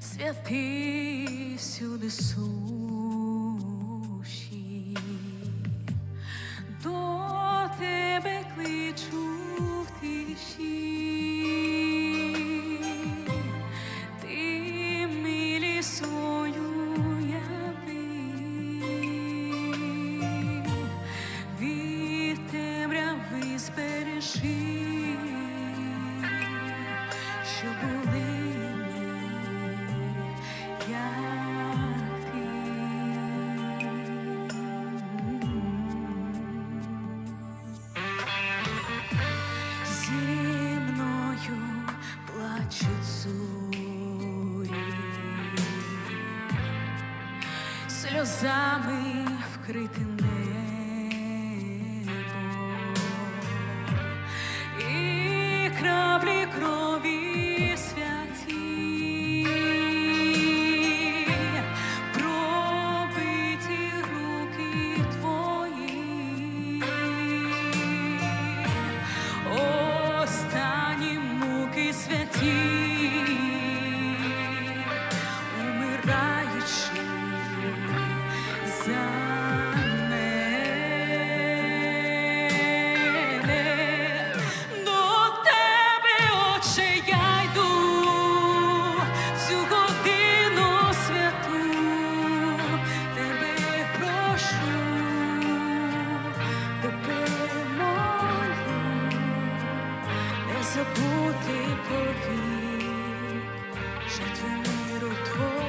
святий всюди суші, сльозами 샤퉁으로 돌